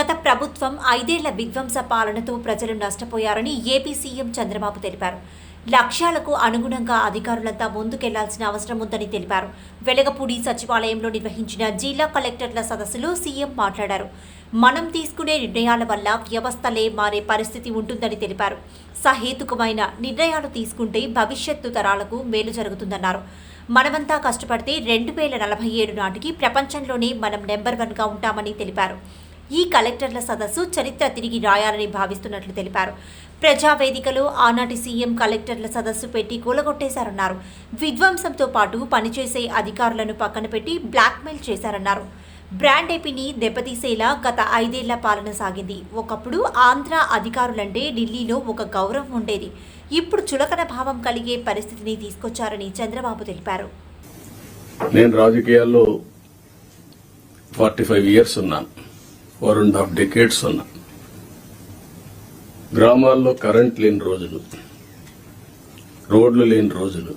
గత ప్రభుత్వం ఐదేళ్ళ విధ్వంస పాలనతో ప్రజలు నష్టపోయారని ఏపీ సీఎం చంద్రబాబు తెలిపారు. లక్ష్యాలకు అనుగుణంగా అధికారులంతా ముందుకెళ్ళాల్సిన అవసరం ఉందని తెలిపారు. వెలగపూడి సచివాలయంలో నిర్వహించిన జిల్లా కలెక్టర్ల సదస్సులో సీఎం మాట్లాడారు. మనం తీసుకునే నిర్ణయాల వల్ల వ్యవస్థలే మారే పరిస్థితి ఉంటుందని తెలిపారు. సహేతుకమైన నిర్ణయాలు తీసుకుంటే భవిష్యత్తు తరాలకు మేలు జరుగుతుందన్నారు. మనమంతా కష్టపడితే రెండు వేల నలభై ఏడు నాటికి ప్రపంచంలోనే మనం నెంబర్ వన్గా ఉంటామని తెలిపారు. ఈ కలెక్టర్ల సదస్సు చరిత్ర తిరిగి రాయాలని భావిస్తున్నట్లు తెలిపారు. ప్రజావేదికలో ఆనాటి సీఎం కలెక్టర్ల సదస్సు పెట్టి కూలగొట్టేశారన్నారు. విధ్వంసంతో పాటు పనిచేసే అధికారులను పక్కన పెట్టి బ్లాక్మెయిల్ చేశారన్నారు. బ్రాండ్ ఏపీని దెబ్బతీసేలా గత ఐదేళ్ళ పాలన సాగింది. ఒకప్పుడు ఆంధ్ర అధికారులంటే ఢిల్లీలో ఒక గౌరవం ఉండేది. ఇప్పుడు చులకన భావం కలిగే పరిస్థితిని తీసుకొచ్చారని చంద్రబాబు తెలిపారు. నేను రాజకీయాల్లో ఫార్టీ ఫైవ్ ఇయర్స్ ఉన్నాను. ఫోర్ అండ్ హాఫ్ డెకేడ్స్ ఉన్నా గ్రామాల్లో కరెంట్ లేని రోజులు రోడ్లు లేని రోజులు.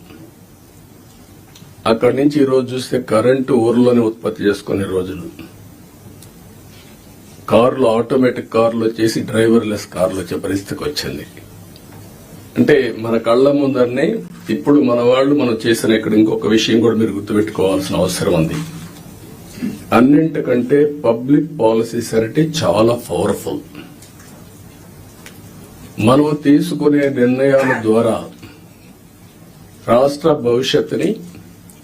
అక్కడి నుంచి ఈ రోజు చూస్తే కరెంటు ఊర్లోనే ఉత్పత్తి చేసుకునే రోజులు. కార్లు ఆటోమేటిక్ కార్లు వచ్చేసి డ్రైవర్లెస్ కార్లు వచ్చే పరిస్థితికి వచ్చింది. అంటే మన కళ్ళ ముందరనే ఇప్పుడు మన వాళ్ళు మనం చేసిన ఇక్కడ ఇంకొక విషయం కూడా మీరు గుర్తుపెట్టుకోవాల్సిన అవసరం ఉంది. అన్నింటికంటే పబ్లిక్ పాలసీస్ అంటే చాలా పవర్ఫుల్. మనం తీసుకునే నిర్ణయాల ద్వారా రాష్ట్ర భవిష్యత్తుని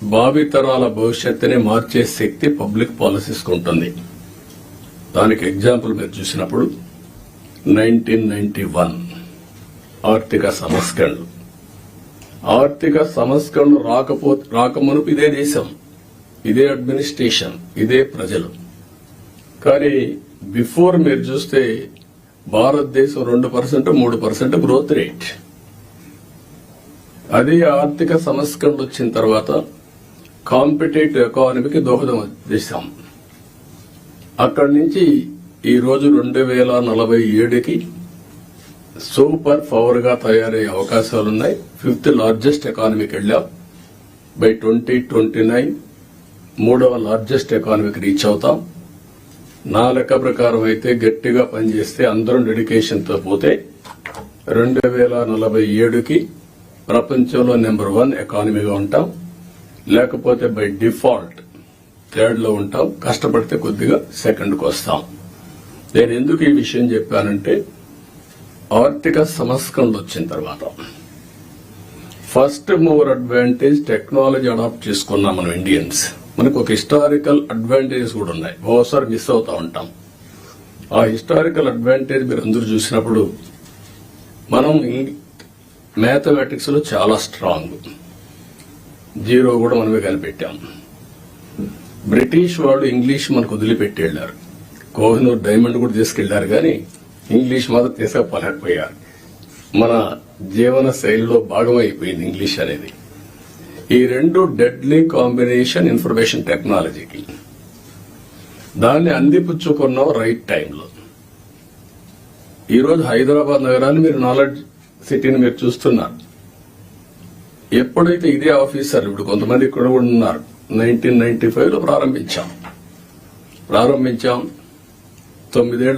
భావితరాల భవిష్యత్తుని మార్చే శక్తి పబ్లిక్ పాలసీస్ ఉంటుంది. దానికి ఎగ్జాంపుల్ మీరు చూసినప్పుడు నైన్టీన్ నైన్టీ వన్ ఆర్థిక సంస్కరణలు. ఆర్థిక సంస్కరణలు రాకపో రాకమునుపు ఇదే దేశం. ఇదే అడ్మినిస్ట్రేషన్ ఇదే ప్రజలు. కానీ బిఫోర్ మీరు చూస్తే భారతదేశం రెండు పర్సెంట్ మూడు పర్సెంట్ గ్రోత్ రేట్ అదే ఆర్థిక సంస్కరణలు వచ్చిన తర్వాత కాంపిటేటివ్ ఎకానమీకి దోహదం చేశాం. అక్కడి నుంచి ఈ రోజు రెండు వేల నలభై ఏడుకి సూపర్ పవర్గా తయారయ్యే అవకాశాలున్నాయి. ఫిఫ్త్ లార్జెస్ట్ ఎకానమీకి వెళ్ళాం. బై ట్వంటీ ట్వంటీ నైన్ మూడవ లార్జెస్ట్ ఎకానమీకి రీచ్ అవుతాం. నా లెక్క ప్రకారం అయితే గట్టిగా పనిచేస్తే అందరం డెడికేషన్తో పోతే రెండు వేల నలభై ఏడుకి ప్రపంచంలో నెంబర్ వన్ ఎకానమీగా ఉంటాం. లేకపోతే బై డిఫాల్ట్ థర్డ్లో ఉంటాం. కష్టపడితే కొద్దిగా సెకండ్కి వస్తాం. నేను ఎందుకు ఈ విషయం చెప్పానంటే ఆర్థిక సంస్కరణలు వచ్చిన తర్వాత first mover advantage technology adopt చేసుకున్నాం మనం ఇండియన్స్ మనకు ఒక హిస్టారికల్ అడ్వాంటేజెస్ కూడా ఉన్నాయి. ఓసారి మిస్ అవుతా ఉంటాం. ఆ హిస్టారికల్ అడ్వాంటేజ్ మీరు అందరూ చూసినప్పుడు మనం మ్యాథమెటిక్స్లో చాలా స్ట్రాంగ్. జీరో కూడా మనమే కనిపెట్టాం. బ్రిటిష్ వాళ్ళు ఇంగ్లీష్ మనకు వదిలిపెట్టి వెళ్ళారు. కోహినూర్ డైమండ్ కూడా తీసుకెళ్ళారు కానీ ఇంగ్లీష్ మాత్రం తీసుకపోలేకపోయారు. మన జీవన శైలిలో భాగమైపోయింది ఇంగ్లీష్ అనేది. ఈ రెండు డెడ్లీ కాంబినేషన్ ఇన్ఫర్మేషన్ టెక్నాలజీకి దాన్ని అందిపుచ్చుకున్నాం రైట్ టైంలో ఈరోజు హైదరాబాద్ నగరాన్ని మీరు నాలెడ్జ్ సిటీని మీరు చూస్తున్నారు. ఎప్పుడైతే ఇదే ఆఫీసర్ ఇప్పుడు కొంతమంది ఇక్కడ కూడా ఉన్నారు నైన్టీన్ నైన్టీ ఫైవ్లో ప్రారంభించాం. ప్రారంభించాం తొమ్మిదేళ్ళ